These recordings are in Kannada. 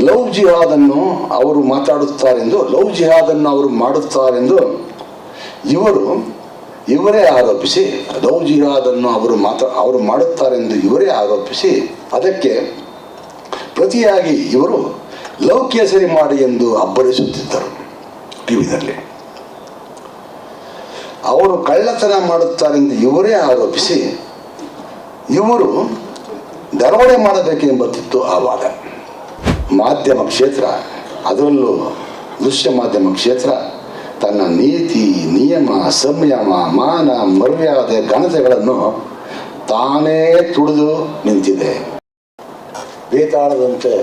ಲವ್ ಜಿಹಾದನ್ನು ಅವರು ಮಾತಾಡುತ್ತಾರೆಂದು ಲವ್ ಜಿಹಾದನ್ನು ಅವರು ಮಾಡುತ್ತಾರೆಂದು ಇವರು, ಇವರೇ ಆರೋಪಿಸಿ ಲವ್ ಜಿಹಾದನ್ನು ಅವರು ಮಾತಾ ಅವರು ಮಾಡುತ್ತಾರೆಂದು ಇವರೇ ಆರೋಪಿಸಿ, ಅದಕ್ಕೆ ಪ್ರತಿಯಾಗಿ ಇವರು ಲವ್ ಕೇಸರಿ ಮಾಡಿ ಎಂದು ಅಬ್ಬರಿಸುತ್ತಿದ್ದರು ಟಿವಿನಲ್ಲಿ. ಅವರು ಕಳ್ಳತನ ಮಾಡುತ್ತಾರೆಂದು ಇವರೇ ಆರೋಪಿಸಿ, ಇವರು ದರೋಡೆ ಮಾಡಬೇಕೆಂಬತ್ತಿತ್ತು ಆ ವಾದ. ಮಾಧ್ಯಮ ಕ್ಷೇತ್ರ, ಅದರಲ್ಲೂ ದೃಶ್ಯ ಮಾಧ್ಯಮ ಕ್ಷೇತ್ರ, ತನ್ನ ನೀತಿ, ನಿಯಮ, ಸಂಯಮ, ಮಾನ, ಮರ್ಯಾದೆ ಘನತೆಗಳನ್ನು ತಾನೇ ತುಡಿದು ನಿಂತಿದೆ. ಬೇತಾಳದಂತೆ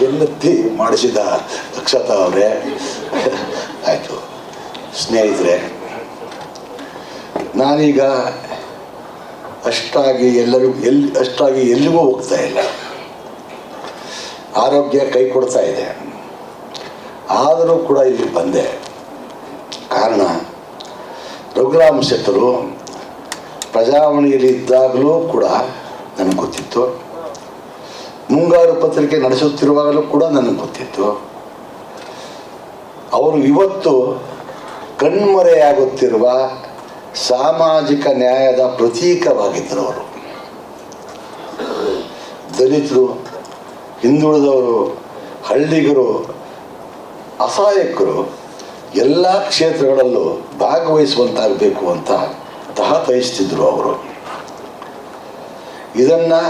ಬೆನ್ನತ್ತಿ ಮಾಡಿಸಿದ ಅಕ್ಷತಾ ಅವರೇ. ಆಯಿತು. ಸ್ನೇಹಿತರೆ, ನಾನೀಗ ಅಷ್ಟಾಗಿ ಎಲ್ಲರಿಗೂ ಎಲ್ಲಿ ಅಷ್ಟಾಗಿ ಎಲ್ಲಿಗೂ ಹೋಗ್ತಾ ಇಲ್ಲ. ಆರೋಗ್ಯ ಕೈ ಕೊಡ್ತಾ ಇದೆ. ಆದರೂ ಕೂಡ ಇಲ್ಲಿ ಬಂದೆ. ಕಾರಣ ರಘುರಾಮ್ ಶೆಟ್ಟರು ಪ್ರಜಾವಣಿಯಲ್ಲಿ ಇದ್ದಾಗಲೂ ಕೂಡ ನನಗೆ ಗೊತ್ತಿತ್ತು. ಮುಂಗಾರು ಪತ್ರಿಕೆ ನಡೆಸುತ್ತಿರುವಾಗಲೂ ಕೂಡ ನನಗೆ ಗೊತ್ತಿತ್ತು. ಅವರು ಇವತ್ತು ಕಣ್ಮರೆಯಾಗುತ್ತಿರುವ ಸಾಮಾಜಿಕ ನ್ಯಾಯದ ಪ್ರತೀಕವಾಗಿದ್ದರು ಅವರು. ದಲಿತರು ಹಿಂದುಳಿದವರು, ಹಳ್ಳಿಗರು, ಅಸಹಾಯಕರು, ಎಲ್ಲ ಕ್ಷೇತ್ರಗಳಲ್ಲೂ ಭಾಗವಹಿಸುವಂತಾಗಬೇಕು ಅಂತ ತಹತಯಿಸ್ತಿದ್ರು ಅವರು. ಇದನ್ನು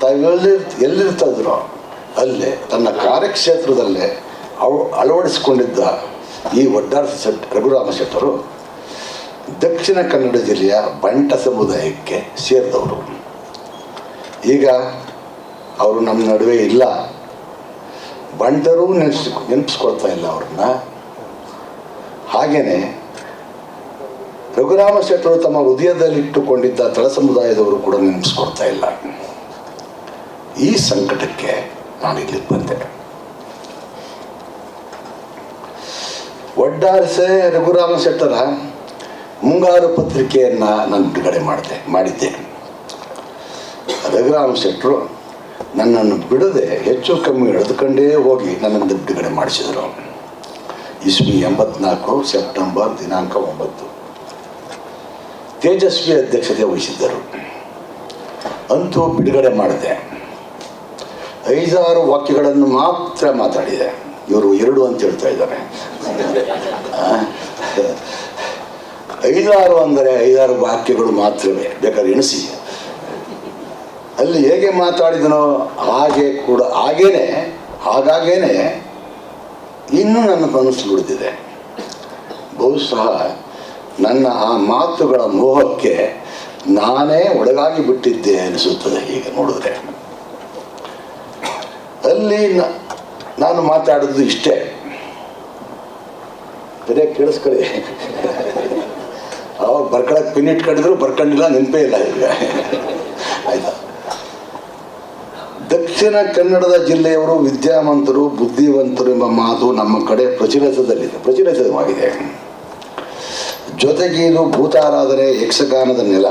ತಾವೆಲ್ಲಿ ಎಲ್ಲಿರ್ತಿದ್ರು ಅಲ್ಲೇ, ತನ್ನ ಕಾರ್ಯಕ್ಷೇತ್ರದಲ್ಲೇ ಅವ ಅಳವಡಿಸಿಕೊಂಡಿದ್ದ ಈ ಒಡ್ಡಾರ ಶೆಟ್ ರಘುರಾಮ ಶೆಟ್ಟರು ದಕ್ಷಿಣ ಕನ್ನಡ ಜಿಲ್ಲೆಯ ಬಂಟ ಸಮುದಾಯಕ್ಕೆ ಸೇರಿದವರು. ಈಗ ಅವರು ನಮ್ಮ ನಡುವೆ ಇಲ್ಲ. ಬಂಟರೂ ನೆನೆಸ್, ನೆನಪಿಸ್ಕೊಳ್ತಾ ಇಲ್ಲ ಅವ್ರನ್ನ. ಹಾಗೇನೆ, ರಘುರಾಮ ಶೆಟ್ಟರು ತಮ್ಮ ಹೃದಯದಲ್ಲಿಟ್ಟುಕೊಂಡಿದ್ದ ತಳ ಸಮುದಾಯದವರು ಕೂಡ ನೆನಪಿಸ್ಕೊಳ್ತಾ ಇಲ್ಲ. ಈ ಸಂಕಟಕ್ಕೆ ನಾನು ಇಲ್ಲಿಗೆ ಬಂದೆ. ಒಡ್ಡಾರಿಸೆ ರಘುರಾಮ ಶೆಟ್ಟರ ಮುಂಗಾರು ಪತ್ರಿಕೆಯನ್ನು ನಾನು ಬಿಡುಗಡೆ ಮಾಡಿದೆ, ಮಾಡಿದ್ದೆ. ರಘುರಾಮ ಶೆಟ್ಟರು ನನ್ನನ್ನು ಬಿಡದೆ ಹೆಚ್ಚು ಕಮ್ಮಿ ಎಳೆದುಕೊಂಡೇ ಹೋಗಿ ನನ್ನನ್ನು ಬಿಡುಗಡೆ ಮಾಡಿಸಿದರು. ಇಸ್ವಿ ಎಂಬತ್ನಾಲ್ಕು ಸೆಪ್ಟೆಂಬರ್ ದಿನಾಂಕ ಒಂಬತ್ತು. ತೇಜಸ್ವಿ ಅಧ್ಯಕ್ಷತೆ ವಹಿಸಿದ್ದರು. ಅಂತೂ ಬಿಡುಗಡೆ ಮಾಡಿದೆ ಐದಾರು ವಾಕ್ಯಗಳನ್ನು ಮಾತ್ರ ಮಾತಾಡಿದೆ. ಇವರು ಎರಡು ಅಂತ ಹೇಳ್ತಾ ಇದ್ದಾರೆ. ಐದಾರು ಅಂದರೆ ಐದಾರು ವಾಕ್ಯಗಳು ಮಾತ್ರವೇ. ಬೇಕಾದ್ರೆ ಎಣಿಸಿ. ಅಲ್ಲಿ ಹೇಗೆ ಮಾತಾಡಿದನೋ ಹಾಗೆ ಕೂಡ ಹಾಗೇನೆ, ಹಾಗಾಗೇನೆ ಇನ್ನೂ ನನ್ನ ಮನಸ್ಸು ಬಿಡ್ತಿದೆ. ಬಹುಶಃ ನನ್ನ ಆ ಮಾತುಗಳ ಮೋಹಕ್ಕೆ ನಾನೇ ಒಳಗಾಗಿ ಬಿಟ್ಟಿದ್ದೆ ಅನಿಸುತ್ತದೆ ಈಗ ನೋಡಿದ್ರೆ. ಅಲ್ಲಿ ನಾನು ಮಾತಾಡಿದ್ದು ಇಷ್ಟೇ. ಬರೇ ಕೇಳಿಸ್ಕೊಳ್ಳಿ. ಅವಾಗ ಬರ್ಕೊಳಕ್ಕೆ ಪಿನ್ ಇಟ್ಕೊಂಡಿದ್ರು, ಬರ್ಕೊಂಡಿಲ್ಲ, ನೆನಪೇ ಇಲ್ಲ ಈಗ. ಆಯ್ತಾ? ದಕ್ಷಿಣ ಕನ್ನಡದ ಜಿಲ್ಲೆಯವರು ವಿದ್ಯಾವಂತರು ಬುದ್ಧಿವಂತರು ಎಂಬ ಮಾತು ನಮ್ಮ ಕಡೆ ಪ್ರಚಲಿತದಲ್ಲಿದೆ, ಪ್ರಚಲಿತವಾಗಿದೆ. ಜೊತೆಗೆ ಇದು ಭೂತಾರಾಧನೆ ಯಕ್ಷಗಾನದ ನೆಲ.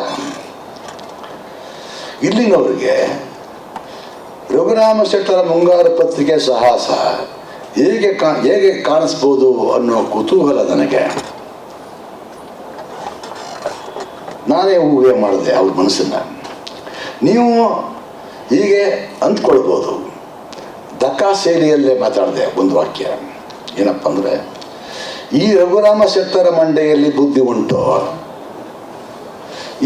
ಇಲ್ಲಿನವರಿಗೆ ರಘುರಾಮ ಶೆಟ್ಟರ ಮುಂಗಾರು ಪತ್ರಿಕೆ ಸಾಹಸ ಹೇಗೆ ಕಾ, ಹೇಗೆ ಕಾಣಿಸ್ಬೋದು ಅನ್ನೋ ಕುತೂಹಲ ನನಗೆ. ನಾನೇ ಊಹೆ ಮಾಡಿದೆ, ಅವ್ರ ಮನಸ್ಸಿನ ನೀವು ಹೀಗೆ ಅಂದ್ಕೊಳ್ಬೋದು. ದಕ್ಕಾ ಶೈಲಿಯಲ್ಲೇ ಮಾತಾಡಿದೆ ಒಂದು ವಾಕ್ಯ. ಏನಪ್ಪ ಅಂದರೆ, ಈ ರಘುರಾಮ ಶೆಟ್ಟರ ಮಂಡೆಯಲ್ಲಿ ಬುದ್ಧಿ ಉಂಟು.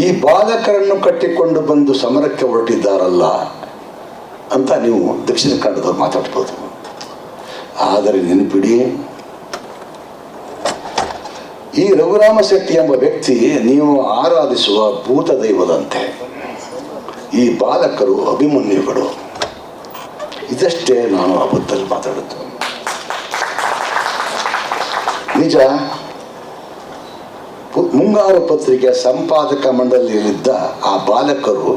ಈ ಬಾಲಕರನ್ನು ಕಟ್ಟಿಕೊಂಡು ಬಂದು ಸಮರಕ್ಕೆ ಹೊರಟಿದ್ದಾರಲ್ಲ ಅಂತ ನೀವು ದಕ್ಷಿಣ ಕನ್ನಡದವ್ರು ಮಾತಾಡ್ಬೋದು. ಆದರೆ ನೆನಪಿಡಿ ಈ ರಘುರಾಮ ಶೆಟ್ಟಿ ಎಂಬ ವ್ಯಕ್ತಿ, ನೀವು ಆರಾಧಿಸುವ ಭೂತ ದೈವದಂತೆ ಈ ಬಾಲಕರು ಅಭಿಮನ್ಯುಗಳು. ಇದಷ್ಟೇ ನಾನು ಅಬದ್ಧಲ್ಲಿ ಮಾತಾಡಿದ್ದು ನಿಜ ಮುಂಗಾರು ಪತ್ರಿಕೆ ಸಂಪಾದಕ ಮಂಡಳಿಯಲ್ಲಿದ್ದ ಆ ಬಾಲಕರು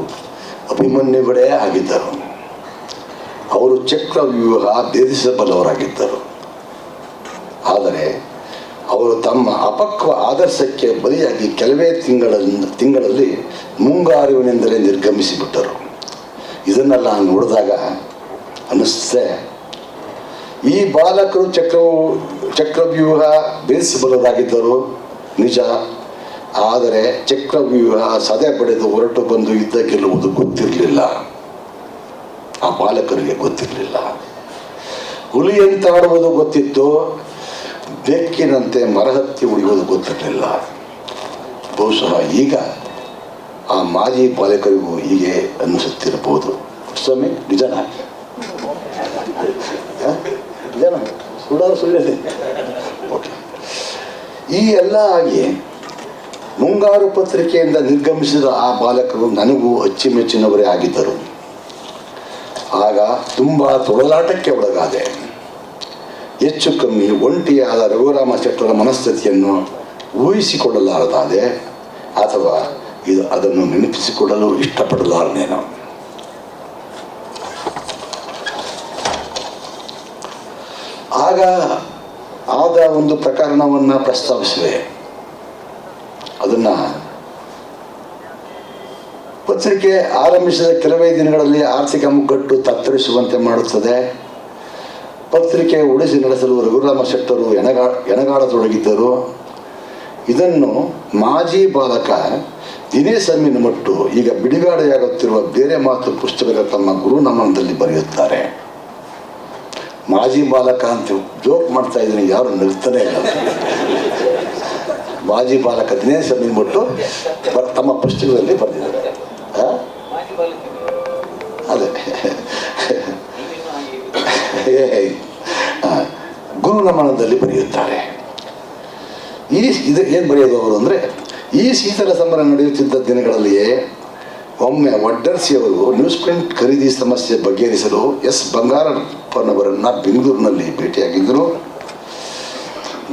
ಅಭಿಮನ್ಯುಗಳೇ ಆಗಿದ್ದರು. ಅವರು ಚಕ್ರ ಚಕ್ರವ್ಯೂಹ ಭೇದಿಸಬಲ್ಲವರಾಗಿದ್ದರು. ಆದರೆ ಅವರು ತಮ್ಮ ಅಪಕ್ವ ಆದರ್ಶಕ್ಕೆ ಬಲಿಯಾಗಿ ಕೆಲವೇ ತಿಂಗಳ ತಿಂಗಳಲ್ಲಿ ಮುಂಗಾರುವಿನೆಂದರೆ ನಿರ್ಗಮಿಸಿಬಿಟ್ಟರು. ಇದನ್ನೆಲ್ಲ ನೋಡಿದಾಗ ಅನ್ನಿಸುತ್ತೆ ಈ ಬಾಲಕರು ಚಕ್ರವು, ಚಕ್ರವ್ಯೂಹ ಬೇಯಿಸಬಲ್ಲರಾಗಿದ್ದರು ನಿಜ. ಆದರೆ ಚಕ್ರವ್ಯೂಹ ಸದೆ ಪಡೆದು ಹೊರಟು ಬಂದು ಯುದ್ಧ ಗೆಲ್ಲುವುದು ಗೊತ್ತಿರಲಿಲ್ಲ. ಆ ಬಾಲಕರಿಗೆ ಗೊತ್ತಿರಲಿಲ್ಲ. ಹುಲಿಯಂತಾಡುವುದು ಗೊತ್ತಿತ್ತು. ಬೆಕ್ಕಿನಂತೆ ಮರಹತ್ತಿ ಉಳಿಯುವುದು ಗೊತ್ತಿರಲಿಲ್ಲ. ಬಹುಶಃ ಈಗ ಆ ಮಾಜಿ ಪಾಲಕರಿಗೂ ಹೀಗೆ ಅನ್ನಿಸುತ್ತಿರಬಹುದು. ಸ್ವಾಮಿ, ನಿಜನ? ಈ ಎಲ್ಲ ಆಗಿ ಮುಂಗಾರು ಪತ್ರಿಕೆಯಿಂದ ನಿರ್ಗಮಿಸಿದ ಆ ಬಾಲಕರು ನನಗೂ ಅಚ್ಚುಮೆಚ್ಚಿನವರೇ ಆಗಿದ್ದರು. ಆಗ ತುಂಬ ತೊಳಲಾಟಕ್ಕೆ ಒಳಗಾದೆ. ಹೆಚ್ಚು ಕಮ್ಮಿ ಒಂಟಿಯಾದ ರಘುರಾಮ ಶೆಟ್ಟರ ಮನಸ್ಥಿತಿಯನ್ನು ಊಹಿಸಿಕೊಳ್ಳಲಾರದಾದೆ, ಅಥವಾ ಇದು ಅದನ್ನು ನೆನಪಿಸಿಕೊಳ್ಳಲು ಇಷ್ಟಪಡಲಾರನೇನೋ. ಆಗ ಆದ ಒಂದು ಪ್ರಕರಣವನ್ನು ಪ್ರಸ್ತಾವಿಸಿದೆ ಅದನ್ನ ಪತ್ರಿಕೆ ಆರಂಭಿಸಿದ ಕೆಲವೇ ದಿನಗಳಲ್ಲಿ ಆರ್ಥಿಕ ಮುಗ್ಗಟ್ಟು ತತ್ತರಿಸುವಂತೆ ಮಾಡುತ್ತದೆ. ಪತ್ರಿಕೆ ಉಳಿಸಿ ನಡೆಸಲು ರಘುರಾಮ ಶೆಟ್ಟರು ಎಣಗಾ ಎಣಗಾಡತೊಡಗಿದ್ದರು. ಇದನ್ನು ಮಾಜಿ ಬಾಲಕ ದಿನೇಶ್ ಅಮ್ಮಿನ ಮಟ್ಟು ಈಗ ಬಿಡುಗಡೆಯಾಗುತ್ತಿರುವ ಬೇರೆ ಮಾತು ಪುಸ್ತಕದ ತಮ್ಮ ಗುರು ನಮನದಲ್ಲಿ ಬರೆಯುತ್ತಾರೆ. ಮಾಜಿ ಬಾಲಕ ಅಂತ ಜೋಕ್ ಮಾಡ್ತಾ ಇದ್ದೀನಿ ಯಾರು ನಿಲ್ತಾನೆ ಇಲ್ಲ. ಮಾಜಿ ಬಾಲಕ ದಿನೇಶ್ ಅಮ್ಮಿನ ಮಟ್ಟು ತಮ್ಮ ಪುಸ್ತಕದಲ್ಲಿ ಬರೆದಿದ್ದಾರೆ? ಅದೇ. ಗುರು ನಮನದಲ್ಲಿ ಬರೆಯುತ್ತಾರೆ. ಈ ಇದು ಏನು ಬರೆಯೋದು ಅವರು ಅಂದರೆ, ಈ ಶೀತಲ ಸಮರ ನಡೆಯುತ್ತಿದ್ದ ದಿನಗಳಲ್ಲಿಯೇ ಒಮ್ಮೆ ಅವರು ನ್ಯೂಸ್ ಪ್ರಿಂಟ್ ಖರೀದಿ ಸಮಸ್ಯೆ ಬಗೆಹರಿಸಲು ಎಸ್. ಬಂಗಾರಪ್ಪನವರನ್ನು ಬೆಂಗಳೂರಿನಲ್ಲಿ ಭೇಟಿಯಾಗಿದ್ದರು.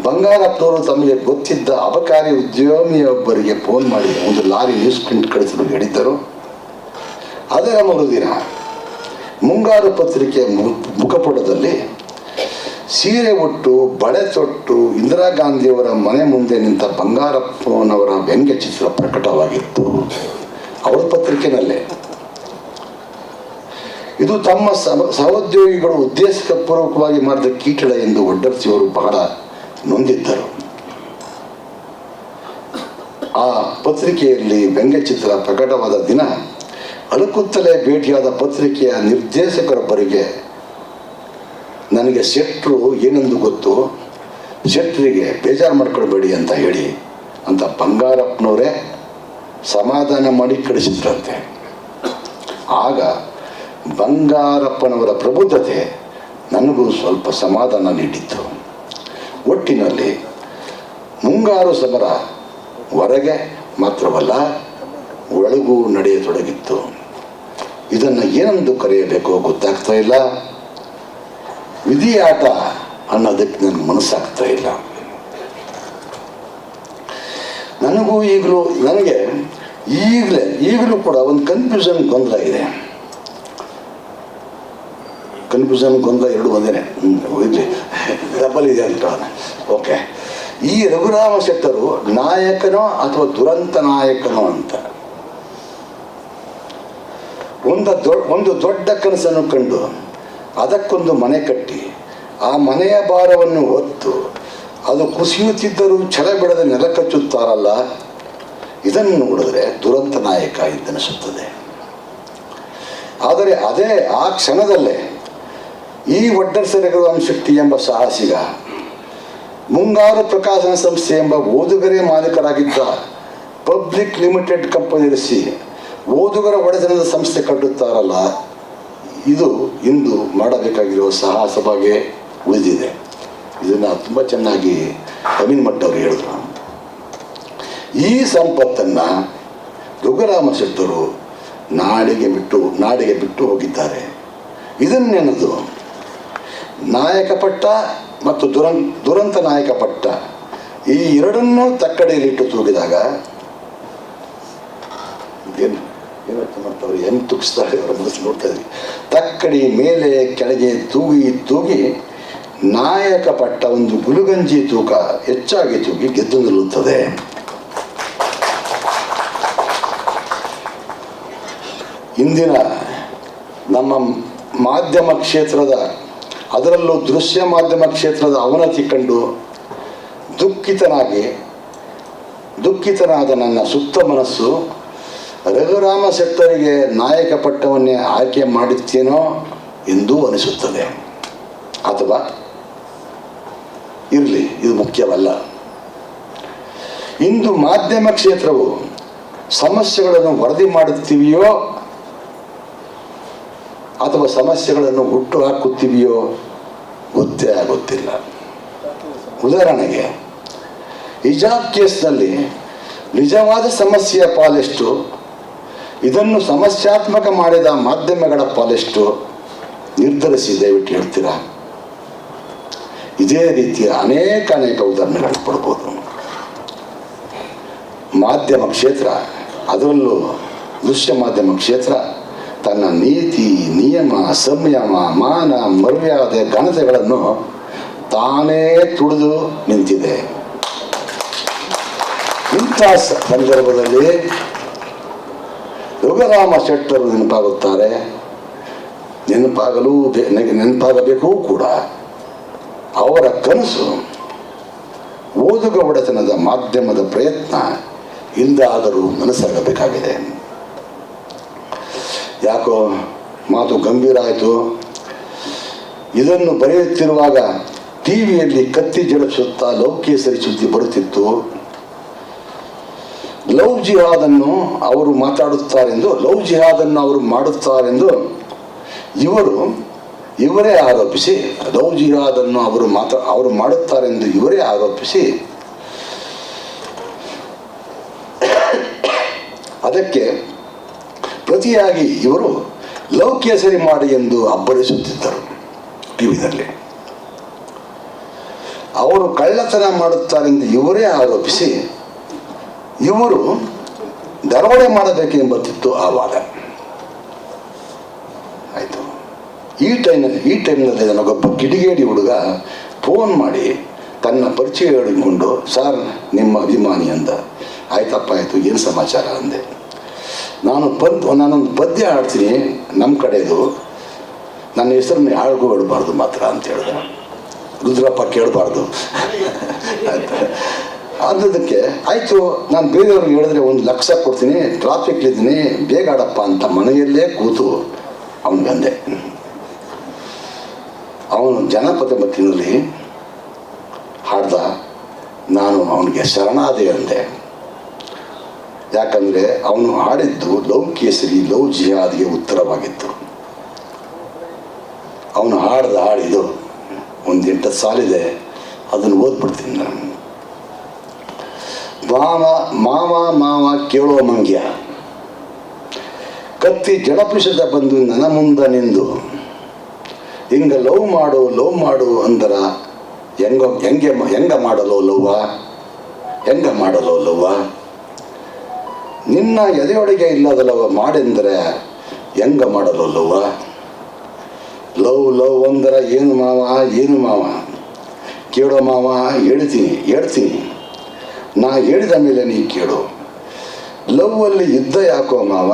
ಬಂಗಾರಪ್ಪನವರು ತಮಗೆ ಗೊತ್ತಿದ್ದ ಅಬಕಾರಿ ಉದ್ಯಮಿಯೊಬ್ಬರಿಗೆ ಫೋನ್ ಮಾಡಿ ಒಂದು ಲಾರಿ ನ್ಯೂಸ್ ಪ್ರಿಂಟ್ ಕಳಿಸಲು ಹೇಳಿದ್ದರು. ಅದರ ಮರುದಿನ ಮುಂಗಾರು ಪತ್ರಿಕೆ ಮುಖಪುಟದಲ್ಲಿ ಸೀರೆ ಉಟ್ಟು, ಬಳೆ ತೊಟ್ಟು, ಇಂದಿರಾ ಗಾಂಧಿಯವರ ಮನೆ ಮುಂದೆ ನಿಂತ ಬಂಗಾರಪ್ಪನವರ ವ್ಯಂಗ್ಯ ಚಿತ್ರ ಪ್ರಕಟವಾಗಿತ್ತು. ಅವರ ಪತ್ರಿಕೆನಲ್ಲೇ. ಇದು ತಮ್ಮ ಸಹ, ಸಹೋದ್ಯೋಗಿಗಳು ಉದ್ದೇಶಪೂರ್ವಕವಾಗಿ ಮಾಡಿದ ಕೀಟಳ ಎಂದು ಒಡ್ಡರ್ಸಿಯವರು ಬಹಳ ನೊಂದಿದ್ದರು. ಆ ಪತ್ರಿಕೆಯಲ್ಲಿ ವ್ಯಂಗ್ಯಚಿತ್ರ ಪ್ರಕಟವಾದ ದಿನ ಅಳುಕುತ್ತಲೇ ಭೇಟಿಯಾದ ಪತ್ರಿಕೆಯ ನಿರ್ದೇಶಕರೊಬ್ಬರಿಗೆ ನನಗೆ ಶೆಟ್ರು ಏನೊಂದು ಗೊತ್ತು? ಶೆಟ್ರಿಗೆ ಬೇಜಾರು ಮಾಡ್ಕೊಳ್ಬೇಡಿ ಅಂತ ಹೇಳಿ ಅಂತ ಬಂಗಾರಪ್ಪನವರೇ ಸಮಾಧಾನ ಮಾಡಿ ಕಳಿಸಿದ್ರಂತೆ. ಆಗ ಬಂಗಾರಪ್ಪನವರ ಪ್ರಬುದ್ಧತೆ ನನಗೂ ಸ್ವಲ್ಪ ಸಮಾಧಾನ ನೀಡಿತ್ತು. ಒಟ್ಟಿನಲ್ಲಿ ಮುಂಗಾರು ಸಮರ ಹೊರಗೆ ಮಾತ್ರವಲ್ಲ, ಒಳಗೂ ನಡೆಯತೊಡಗಿತ್ತು. ಇದನ್ನು ಏನೊಂದು ಕರೆಯಬೇಕೋ ಗೊತ್ತಾಗ್ತಾ ಇಲ್ಲ. ವಿಧಿಯಾಟ ಅನ್ನೋದಕ್ಕೆ ನನ್ನ ಮನಸ್ಸಾಗ್ತಾ ಇಲ್ಲ. ನನಗೂ ಈಗಲೂ, ನನಗೆ ಈಗಲೇ, ಈಗಲೂ ಕೂಡ ಒಂದು ಕನ್ಫ್ಯೂಷನ್ ಗೊಂದಲ ಇದೆ. ಕನ್ಫ್ಯೂಷನ್ ಗೊಂದಲ ಎರಡು ಒಂದೇನೆ ಹೋಗಿದ್ವಿ ಡಬಲ್ ಇದೆ ಅಂತ ಓಕೆ ಈ ರಘುರಾಮ ಶೆಟ್ಟರು ನಾಯಕನೋ ಅಥವಾ ದುರಂತ ನಾಯಕನೋ ಅಂತ. ಒಂದು ದೊ- ಒಂದು ದೊಡ್ಡ ಕನಸನ್ನು ಕಂಡು ಅದಕ್ಕೊಂದು ಮನೆ ಕಟ್ಟಿ, ಆ ಮನೆಯ ಭಾರವನ್ನು ಹೊತ್ತು ಅದು ಕುಸಿಯುತ್ತಿದ್ದರೂ ಛಲ ಬಿಡದೆ ನೆಲ ಕಚ್ಚುತ್ತಾರಲ್ಲ? ಇದನ್ನು ನೋಡಿದ್ರೆ ದುರಂತ ನಾಯಕ ಇದ್ದನಿಸುತ್ತದೆ ಆದರೆ ಅದೇ ಆ ಕ್ಷಣದಲ್ಲೇ ಈ ಒಡ್ಡರ್ಸೆರಗದ ಶಕ್ತಿ ಎಂಬ ಸಾಹಸಿಗ, ಮುಂಗಾರು ಪ್ರಕಾಶನ ಸಂಸ್ಥೆ ಎಂಬ ಓದುಗರೇ ಮಾಲೀಕರಾಗಿದ್ದ ಪಬ್ಲಿಕ್ ಲಿಮಿಟೆಡ್ ಕಂಪನಿ ನಡೆಸಿ ಓದುಗರ ಒಡೆತನದ ಸಂಸ್ಥೆ ಕಟ್ಟುತ್ತಾರಲ್ಲ ಇದು ಇಂದು ಮಾಡಬೇಕಾಗಿರುವ ಸಾಹಸವಾಗಿ ಉಳಿದಿದೆ. ಇದನ್ನು ತುಂಬ ಚೆನ್ನಾಗಿ ಅಮೀನ್ ಮಠ್ ಅವರು ಹೇಳಿದ್ರು. ಈ ಸಂಪತ್ತನ್ನು ರಘುರಾಮ ಶೆಟ್ಟರು ನಾಡಿಗೆ ಬಿಟ್ಟು ನಾಡಿಗೆ ಬಿಟ್ಟು ಹೋಗಿದ್ದಾರೆ. ಇದನ್ನೆನದು? ನಾಯಕ ಪಟ್ಟ ಮತ್ತು ದುರಂ ದುರಂತ ನಾಯಕ ಪಟ್ಟ ಈ ಎರಡನ್ನೂ ತಕ್ಕಡಿಯಲ್ಲಿಟ್ಟು ತೂಗಿದಾಗ ಏನರ್ಥ ಅವರು ಹೆಂಗೆ ತುಗಿಸ್ತಾರೆ ಅವರ ಮನಸ್ಸು ನೋಡ್ತಾ ಇದ್ವಿ ತಕ್ಕಡಿ ಮೇಲೆ ಕೆಳಗೆ ತೂಗಿ ತೂಗಿ ನಾಯಕ ಪಟ್ಟ ಒಂದು ಗುಲುಗಂಜಿ ತೂಕ ಹೆಚ್ಚಾಗಿ ತೂಗಿ ಗೆದ್ದು ನಿಲ್ಲುತ್ತದೆ ಇಂದಿನ ನಮ್ಮ ಮಾಧ್ಯಮ ಕ್ಷೇತ್ರದ, ಅದರಲ್ಲೂ ದೃಶ್ಯ ಮಾಧ್ಯಮ ಕ್ಷೇತ್ರದ ಅವನತಿ ಕಂಡು ದುಃಖಿತನಾಗಿ, ದುಃಖಿತನಾದ ನನ್ನ ಸುಪ್ತ ಮನಸ್ಸು ರಘುರಾಮ ಶೆಟ್ಟರಿಗೆ ನಾಯಕ ಪಟ್ಟವನ್ನೇ ಆಯ್ಕೆ ಮಾಡುತ್ತೇನೋ ಎಂದೂ ಅನಿಸುತ್ತದೆ. ಅಥವಾ ಇರಲಿ, ಇದು ಮುಖ್ಯವಲ್ಲ. ಇಂದು ಮಾಧ್ಯಮ ಕ್ಷೇತ್ರವು ಸಮಸ್ಯೆಗಳನ್ನು ವರದಿ ಮಾಡುತ್ತೀವಿಯೋ, ಅಥವಾ ಸಮಸ್ಯೆಗಳನ್ನು ಹುಟ್ಟು ಹಾಕುತ್ತೀವಿಯೋ, ಗೊತ್ತೇ ಆಗುತ್ತಿಲ್ಲ. ಉದಾಹರಣೆಗೆ, ಹಿಜಾಬ್ ಕೇಸ್ನಲ್ಲಿ ನಿಜವಾದ ಸಮಸ್ಯೆಯ ಪಾಲೆಷ್ಟು ಇದನ್ನು ಸಮಸ್ಯಾತ್ಮಕ ಮಾಡಿದ ಮಾಧ್ಯಮಗಳ ಪಾಲೆಷ್ಟು ನಿರ್ಧರಿಸಿ ದಯವಿಟ್ಟು ಹೇಳ್ತೀರಾ? ಇದೇ ರೀತಿಯ ಅನೇಕ ಅನೇಕ ಉದಾಹರಣೆಗಳು ಕೊಡ್ಬೋದು. ಮಾಧ್ಯಮ ಕ್ಷೇತ್ರ, ಅದರಲ್ಲೂ ದೃಶ್ಯ ಮಾಧ್ಯಮ ಕ್ಷೇತ್ರ, ತನ್ನ ನೀತಿ, ನಿಯಮ, ಸಂಯಮ, ಮಾನ, ಮರ್ಯಾದೆ, ಘನತೆಗಳನ್ನು ತಾನೇ ತುಳಿದು ನಿಂತಿದೆ. ಇಂಥ ಸಂದರ್ಭದಲ್ಲಿ ಯೋಗರಾಮ ಶೆಟ್ಟರು ನೆನಪಾಗುತ್ತಾರೆ, ನೆನಪಾಗಲು ನೆನಪಾಗಬೇಕು ಕೂಡ ಅವರ ಕನಸು ಓದುಗ ಒಡೆತನದ ಮಾಧ್ಯಮದ ಪ್ರಯತ್ನ ಇಂದಾದರೂ ಮನಸ್ಸಾಗಬೇಕಾಗಿದೆ. ಯಾಕೋ ಮಾತು ಗಂಭೀರ ಆಯಿತು. ಇದನ್ನು ಬರೆಯುತ್ತಿರುವಾಗ ಟಿವಿಯಲ್ಲಿ ಕತ್ತಿ ಜಡಿಸುತ್ತಾ ಲೌಕೇಸರಿ ಸುದ್ದಿ ಬರುತ್ತಿತ್ತು. ಲವ್ ಜಿಹಾದನ್ನು ಅವರು ಮಾತಾಡುತ್ತಾರೆಂದು ಲವ್ ಜಿಹಾದನ್ನು ಅವರು ಮಾಡುತ್ತಾರೆಂದು ಇವರು, ಇವರೇ ಆರೋಪಿಸಿ ಲವ್ ಜಿಹಾದನ್ನು ಅವರು ಮಾತಾ ಅವರು ಮಾಡುತ್ತಾರೆಂದು ಇವರೇ ಆರೋಪಿಸಿ, ಅದಕ್ಕೆ ಪ್ರತಿಯಾಗಿ ಇವರು ಲವ್ ಕೇಸರಿ ಮಾಡಿ ಎಂದು ಅಬ್ಬರಿಸುತ್ತಿದ್ದರು ಟಿವಿನಲ್ಲಿ. ಅವರು ಕಳ್ಳತನ ಮಾಡುತ್ತಾರೆಂದು ಇವರೇ ಆರೋಪಿಸಿ ಇವರು ದರೋಡೆ ಮಾಡಬೇಕೆಂಬತ್ತಿತ್ತು ಆ ವಾದ. ಆಯಿತು. ಈ ಟೈಮ್ನಲ್ಲಿ ಈ ಟೈಮ್ನಲ್ಲಿ ನನಗೊಬ್ಬ ಕಿಡಿಗೇಡಿ ಹುಡುಗ ಫೋನ್ ಮಾಡಿ ತನ್ನ ಪರಿಚಯ ಹೇಳಿಕೊಂಡು, ಸರ್, ನಿಮ್ಮ ಅಭಿಮಾನಿ ಅಂದ. ಆಯ್ತಪ್ಪ, ಆಯಿತು, ಏನು ಸಮಾಚಾರ? ಅಂದೆ. ನಾನು ಪದ್ ನಾನೊಂದು ಪದ್ಯ ಹಾಡ್ತೀನಿ ನಮ್ಮ ಕಡೆದು. ನನ್ನ ಹೆಸರನ್ನ ಯಾರಿಗೂ ಹೇಳ್ಬಾರ್ದು ಮಾತ್ರ ಅಂತ ಹೇಳಿದೆ. ರುದ್ರಪ್ಪ, ಕೇಳಬಾರ್ದು. ಅದಕ್ಕೆ ಆಯಿತು, ನಾನು ಬೇರೆಯವ್ರಿಗೆ ಹೇಳಿದ್ರೆ ಒಂದು ಲಕ್ಷ ಕೊಡ್ತೀನಿ ಟ್ರಾಫಿಕ್ ಇದ್ದೀನಿ ಬೇಗಾಡಪ್ಪ ಅಂತ ಮನೆಯಲ್ಲೇ ಕೂತು ಬಂದೆ ಅವನು ಜನಪದ ಮತ್ತಿನಲ್ಲಿ ಹಾಡ್ದ, ನಾನು ಅವನಿಗೆ ಶರಣಾದೆ ಅಂದೆ. ಯಾಕಂದರೆ ಅವನು ಹಾಡಿದ್ದು ಲವ್ ಕೇಸರಿ, ಲವ್ ಜಿಹಾದ್ಗೆ ಉತ್ತರವಾಗಿತ್ತು. ಅವನು ಹಾಡ್ದ ಹಾಡಿದು ಒಂದೆಂಟು ಸಾಲಿದೆ, ಅದನ್ನು ಓದ್ಬಿಡ್ತೀನಿ ನಾನು. ಮಾವ ಮಾವ ಮಾವ ಕೇಳೋ ಮಂಗ್ಯ. ಕತ್ತಿ ಜಡಪಿಸದ ಬಂದು ನನ್ನ ಮುಂದ ನಿಂದು. ಹಿಂಗ ಲವ್ ಮಾಡು ಲವ್ ಮಾಡು ಅಂದರ ಹೆಂಗ, ಹೆಂಗೆ, ಹೆಂಗ ಮಾಡಲು ಲವ್ವ? ಹೆಂಗ ಮಾಡಲು ಲವ್ವ? ನಿನ್ನ ಎದೆಯೊಳಗೆ ಇಲ್ಲದಲ್ಲವ ಮಾಡೆಂದರೆ ಹೆಂಗ ಮಾಡಲು ಲವ್ವ? ಲವ್ ಲವ್ ಅಂದರ ಏನು ಮಾವ? ಏನು ಮಾವ? ಕೇಳೋ ಮಾವ, ಹೇಳ್ತೀನಿ ಹೇಳ್ತೀನಿ. ನಾ ಹೇಳಿದ ಮೇಲೆ ನೀ ಕೇಳು. ಲವ್ ಅಲ್ಲಿ ಯುದ್ಧ ಯಾಕೋ ಮಾವ?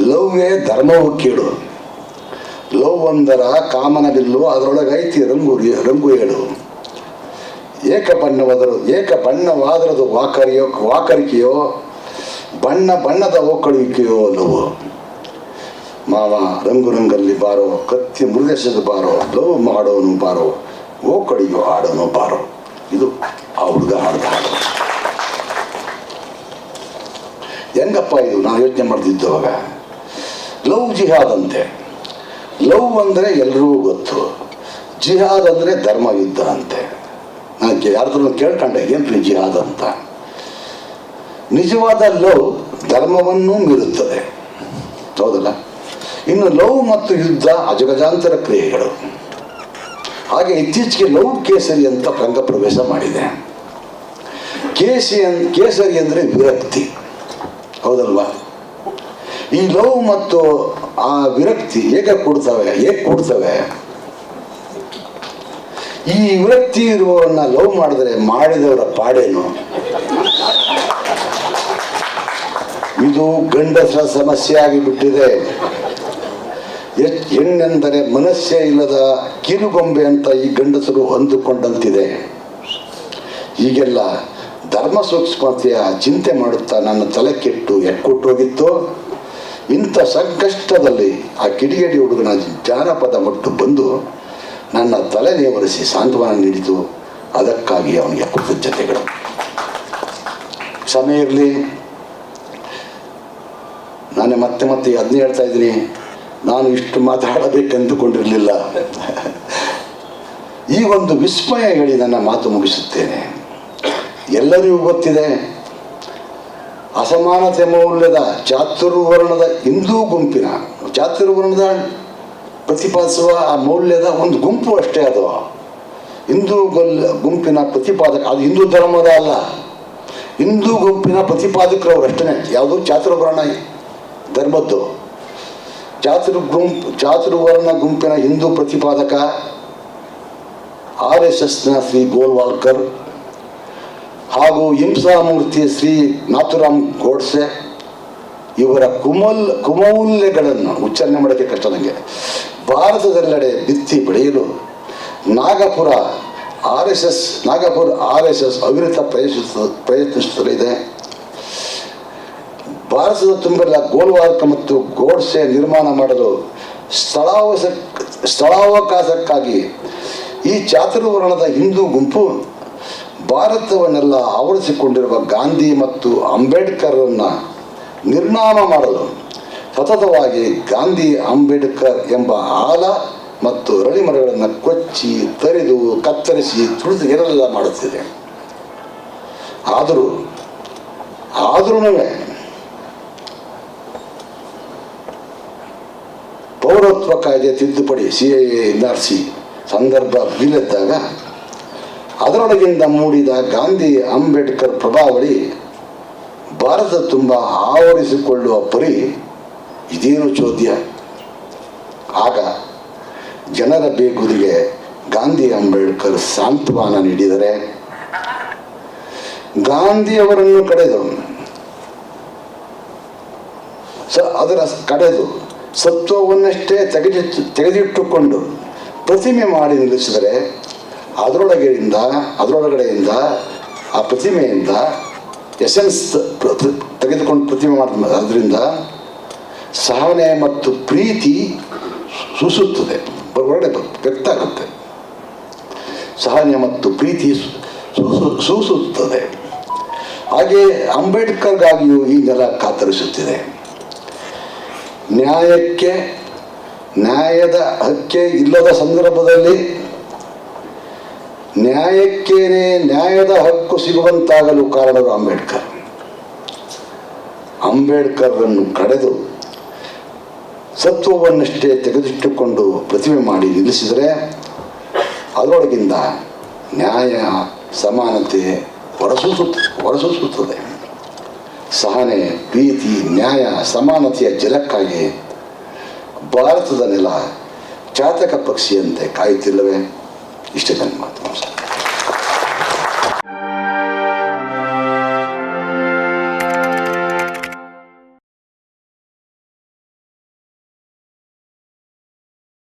ಲವ್ವೇ ಧರ್ಮವು ಕೇಳು. ಲವ್ ಒಂದರ ಕಾಮನ ಬಿಲ್ಲು ಅದರೊಳಗೆ ಐತಿ ರಂಗು ರಂಗು ಹೇಳು. ಏಕ ಬಣ್ಣವಾದರು, ಏಕ ಬಣ್ಣವಾದರದು ವಾಕರಿಯೋ, ವಾಕರಿಕೆಯೋ, ಬಣ್ಣ ಬಣ್ಣದ ಓಕಳಿಕೆಯೋ ಲವ್. ಮಾವ, ರಂಗು ರಂಗಲ್ಲಿ ಬಾರೋ, ಕತ್ತಿ ಮೃದೇಶದ ಬಾರೋ, ಲವ್ ಮಾಡೋನು ಬಾರೋ, ಓಕಳಿಯೋ ಆಡೋನು ಬಾರೋ. ಇದು ಆ ಹುಡುಗ ಹಾಡ್ದ ಹೆಂಗಪ್ಪ ಇದು? ನಾನು ಯೋಚನೆ ಮಾಡ್ತಿದ್ದು ಅವಾಗ. ಲವ್ ಜಿಹಾದ್ ಅಂತೆ. ಲವ್ ಅಂದರೆ ಎಲ್ರಿಗೂ ಗೊತ್ತು. ಜಿಹಾದ್ ಅಂದರೆ ಧರ್ಮ ಯುದ್ಧ ಅಂತೆ. ನಾನು ಯಾರದ್ರೂ ಕೇಳ್ಕೊಂಡೆ ಏನ್ರಿ ಜಿಹಾದ್ ಅಂತ? ನಿಜವಾದ ಲವ್ ಧರ್ಮವನ್ನು ಮೀರುತ್ತದೆ. ಹೌದಲ್ಲ? ಇನ್ನು ಲವ್ ಮತ್ತು ಯುದ್ಧ ಅಜಗಜಾಂತರ ಕ್ರಿಯೆಗಳು. ಹಾಗೆ ಇತ್ತೀಚೆಗೆ ಲವ್ ಕೇಸರಿ ಅಂತ ರಂಗ ಪ್ರವೇಶ ಮಾಡಿದೆ. ಕೇಸಿ ಕೇಸರಿ ಅಂದರೆ ವಿರಕ್ತಿ. ಹೌದಲ್ವಾ? ಈ ಲವ್ ಮತ್ತು ಆ ವಿರಕ್ತಿ ಹೇಗೆ ಕೊಡ್ತವೆ? ಹೇಗೆ ಕೊಡ್ತವೆ? ಈ ವಿರಕ್ತಿ ಇರುವವನ್ನ ಲವ್ ಮಾಡಿದ್ರೆ ಮಾಡಿದವರ ಪಾಡೇನು? ಇದು ಗಂಡಸರ ಸಮಸ್ಯೆ ಆಗಿಬಿಟ್ಟಿದೆ. ಹೆಣ್ಣೆಂದರೆ ಮನಸ್ಸೇ ಇಲ್ಲದ ಕಿರುಗೊಂಬೆ ಅಂತ ಈ ಗಂಡಸರು ಹೊಂದಿಕೊಂಡಂತಿದೆ. ಹೀಗೆಲ್ಲ ಧರ್ಮ ಸೂಕ್ಷ್ಮತೆಯ ಚಿಂತೆ ಮಾಡುತ್ತಾ ನನ್ನ ತಲೆ ಕೆಟ್ಟು ಎಕ್ಕುಟ್ಟೋಗಿತ್ತು ಇಂಥ ಸಂಕಷ್ಟದಲ್ಲಿ ಆ ಕಿಡಿಗೇಡಿ ಹುಡುಗನ ಜಾನಪದ ಮಟ್ಟು ಬಂದು ನನ್ನ ತಲೆ ನೇವರಿಸಿ ಸಾಂತ್ವನ ನೀಡಿತು. ಅದಕ್ಕಾಗಿ ಅವನಿಗೆ ಕೃತಜ್ಞತೆಗಳು. ಕ್ಷಮೆ ಇರಲಿ. ನಾನು ಮತ್ತೆ ಮತ್ತೆ ಅದನ್ನೇ ಹೇಳ್ತಾ ಇದ್ದೀನಿ. ನಾನು ಇಷ್ಟು ಮಾತಾಡಬೇಕೆಂದುಕೊಂಡಿರಲಿಲ್ಲ. ಈ ಒಂದು ವಿಸ್ಮಯ ಹೇಳಿ ನನ್ನ ಮಾತು ಮುಗಿಸುತ್ತೇನೆ. ಎಲ್ಲರಿಗೂ ಗೊತ್ತಿದೆ. ಅಸಮಾನತೆ ಮೌಲ್ಯದ ಚಾತುರ್ವರ್ಣದ ಹಿಂದೂ ಗುಂಪಿನ, ಚಾತುರ್ವರ್ಣದ ಪ್ರತಿಪಾದಿಸುವ ಆ ಮೌಲ್ಯದ ಒಂದು ಗುಂಪು ಅಷ್ಟೇ ಅದು. ಹಿಂದೂ ಗುಂಪಿನ ಪ್ರತಿಪಾದಕ, ಅದು ಹಿಂದೂ ಧರ್ಮದ ಅಲ್ಲ. ಹಿಂದೂ ಗುಂಪಿನ ಪ್ರತಿಪಾದಕರು ಅವರು ಅಷ್ಟೇ ಯಾವುದು? ಚಾತುರ್ವರ್ಣ ಧರ್ಮದ್ದು. ಚಾತುರ್ ಗುಂಪು, ಚಾತುರ್ವರ್ಣ ಗುಂಪಿನ ಹಿಂದೂ ಪ್ರತಿಪಾದಕ ಆರ್ ಎಸ್ ಎಸ್ನ ಶ್ರೀ ಗೋಲ್ವಾಲ್ಕರ್ ಹಾಗೂ ಹಿಂಸಾಮೂರ್ತಿ ಶ್ರೀ ನಾಥುರಾಮ್ ಗೋಡ್ಸೆ ಇವರ ಕುಮಲ್ ಕುಮೌಲ್ಯಗಳನ್ನು ಉಚ್ಚಾರಣೆ ಮಾಡೋಕ್ಕೆ ಕಷ್ಟ ನನಗೆ ಭಾರತದೆಲ್ಲೆಡೆ ಬಿತ್ತಿ ಬೆಳೆಯಲು Nagpur R S S, Nagpur R S S ಅವಿರತ ಪ್ರಯತ್ನಿಸ, ಪ್ರಯತ್ನಿಸುತ್ತಲಿದೆ. ಭಾರತದ ತುಂಬೆಲ್ಲ ಗೋಲ್ವಾರ್ಕ ಮತ್ತು ಗೋಡ್ಸೆ ನಿರ್ಮಾಣ ಮಾಡಲು ಸ್ಥಳಾವಸ, ಸ್ಥಳಾವಕಾಶಕ್ಕಾಗಿ ಈ ಚಾತುರ್ವರ್ಣದ ಹಿಂದೂ ಗುಂಪು ಭಾರತವನ್ನೆಲ್ಲ ಆವರಿಸಿಕೊಂಡಿರುವ ಗಾಂಧಿ ಮತ್ತು ಅಂಬೇಡ್ಕರನ್ನು ನಿರ್ನಾಮ ಮಾಡಲು ಸತತವಾಗಿ ಗಾಂಧಿ ಅಂಬೇಡ್ಕರ್ ಎಂಬ ಆಲ ಮತ್ತು ರಳಿಮರಗಳನ್ನು ಕೊಚ್ಚಿ, ತರಿದು, ಕತ್ತರಿಸಿ, ತುಳಿದು ಏನೆಲ್ಲ ಮಾಡುತ್ತಿದೆ ಆದರೂ ಆದ್ರೂ ಪೌರತ್ವ ಕಾಯ್ದೆ ತಿದ್ದುಪಡಿ C A N R C ಸಂದರ್ಭ ಬೀಳೆದ್ದಾಗ ಅದರೊಳಗಿಂದ ಮೂಡಿದ ಗಾಂಧಿ, ಅಂಬೇಡ್ಕರ್ ಪ್ರಭಾವಳಿ ಭಾರತ ತುಂಬ ಆವರಿಸಿಕೊಳ್ಳುವ ಪರಿ ಇದೇನು ಚೋದ್ಯ? ಆಗ ಜನರ ಬೇಗುದಿಗೆ ಗಾಂಧಿ, ಅಂಬೇಡ್ಕರ್ ಸಾಂತ್ವನ ನೀಡಿದರೆ ಗಾಂಧಿಯವರನ್ನು ಕಡೆದು. ಸ, ಅದರ ಕಡೆದು ಸತ್ವವನ್ನಷ್ಟೇ ತೆಗೆದಿಟ್ಟು, ತೆಗೆದಿಟ್ಟುಕೊಂಡು ಪ್ರತಿಮೆ ಮಾಡಿ ನಿಲ್ಲಿಸಿದರೆ ಅದರೊಳಗೆಯಿಂದ ಅದರೊಳಗಡೆಯಿಂದ ಆ ಪ್ರತಿಮೆಯಿಂದ ಎಸೆನ್ಸ್ ತೆಗೆದುಕೊಂಡು ಪ್ರತಿಮೆ ಮಾಡಿ ಅದರಿಂದ ಸಹನೆ ಮತ್ತು ಪ್ರೀತಿ ಸೂಸುತ್ತದೆ. ಹೊರಗಡೆ ವ್ಯಕ್ತ ಆಗುತ್ತೆ ಸಹನೆ ಮತ್ತು ಪ್ರೀತಿ ಸೂಸು ಸೂಸುತ್ತದೆ. ಹಾಗೆ ಅಂಬೇಡ್ಕರ್ಗಾಗಿಯೂ ಈ ನೆಲ ಕಾತರಿಸುತ್ತಿದೆ. ನ್ಯಾಯಕ್ಕೆ, ನ್ಯಾಯದ ಹಕ್ಕೆ ಇಲ್ಲದ ಸಂದರ್ಭದಲ್ಲಿ ನ್ಯಾಯಕ್ಕೇನೆ ನ್ಯಾಯದ ಹಕ್ಕು ಸಿಗುವಂತಾಗಲು ಕಾರಣರು ಅಂಬೇಡ್ಕರ್. ಅಂಬೇಡ್ಕರ್ರನ್ನು ಕಡೆದು ಸತ್ವವನ್ನಷ್ಟೇ ತೆಗೆದಿಟ್ಟುಕೊಂಡು ಪ್ರತಿಮೆ ಮಾಡಿ ನಿಲ್ಲಿಸಿದರೆ ಅದರೊಳಗಿಂದ ನ್ಯಾಯ, ಸಮಾನತೆ ಹೊರಸೂಸುತ್ತ, ಹೊರಸೂಸುತ್ತದೆ. ಸಹನೆ, ಪ್ರೀತಿ, ನ್ಯಾಯ, ಸಮಾನತೆಯ ಜಲಕ್ಕಾಗಿ ಭಾರತದ ನೆಲ ಚಾತಕ ಪಕ್ಷಿಯಂತೆ ಕಾಯುತ್ತಿಲ್ಲವೇ? ಇಷ್ಟೇ ನನ್ನ ಮಾತು ನಮಸ್ಕಾರ